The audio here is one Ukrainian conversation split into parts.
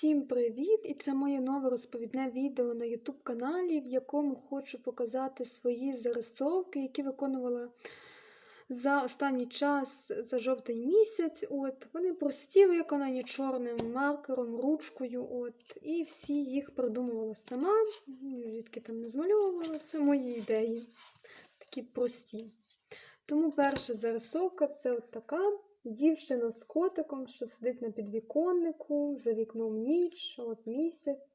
Всім привіт! І це моє нове розповідне відео на YouTube каналі, в якому хочу показати свої зарисовки, які виконувала за останній час, за жовтий місяць. От, Вони прості, виконані чорним маркером, ручкою. От, І всі їх придумувала сама, звідки там не змальовувала, все мої ідеї. Такі прості. Тому перша зарисовка це от така. Дівчина з котиком, що сидить на підвіконнику, за вікном ніч, от місяць.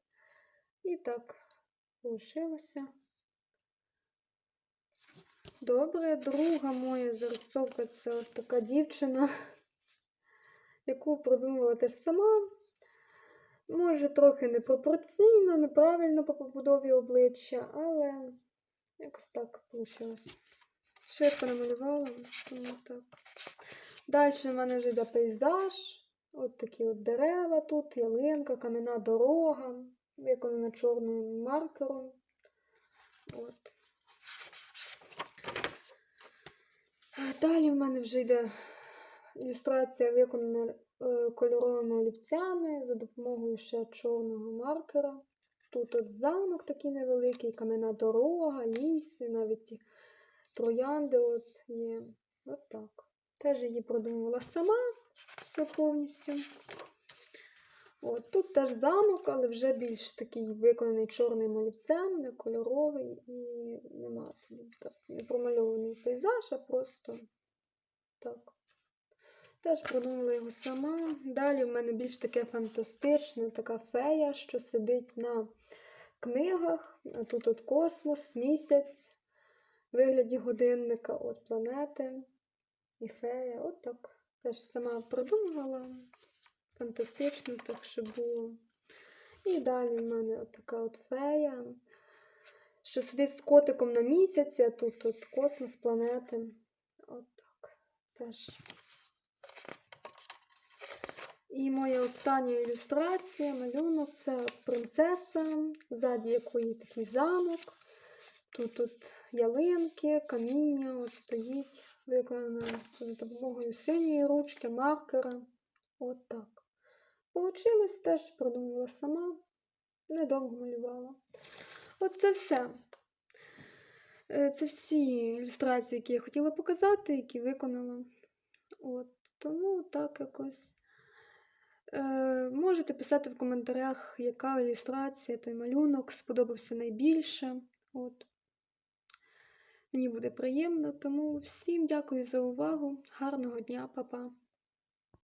І так лишилося. Добре, друга моя зарисовка це от така дівчина, яку придумала теж сама. Може, трохи непропорційно, неправильно по побудові обличчя, але якось так вийшло. Швидко намалювала, тому так. Далі в мене вже йде пейзаж. От такі от дерева тут, ялинка, кам'яна дорога, виконана чорним маркером. От. Далі в мене вже йде ілюстрація, виконана е, кольоровими олівцями за допомогою ще чорного маркера. Тут от замок такий невеликий, кам'яна дорога, ліс, і навіть троянди от є. От так. Теж її продумувала сама все повністю. От, Тут теж замок, але вже більш такий виконаний чорним олівцем, не кольоровий і нема так, не промальований пейзаж, а просто так. Теж продумала його сама. Далі в мене більш таке фантастичне, така фея, що сидить на книгах. А тут от космос, місяць, вигляді годинника, от планети. І фея, от так. Теж сама продумувала. Фантастично так, щоб було. І далі в мене от така от фея, що сидить з котиком на місяці, а тут от космос, планети. От так. Теж. І моя остання ілюстрація, малюнок це принцеса, ззаді якої такий замок. Тут тут ялинки, каміння от стоїть виконана за допомогою синьої ручки, маркера. От так. Получилось теж продумала сама, недовго малювала. От це все. Е, Це всі ілюстрації, які я хотіла показати, які виконала. От, Тому так якось. Е, Можете писати в коментарях, яка ілюстрація, той малюнок сподобався найбільше. От. Мені буде приємно, тому всім дякую за увагу. Гарного дня, па-па!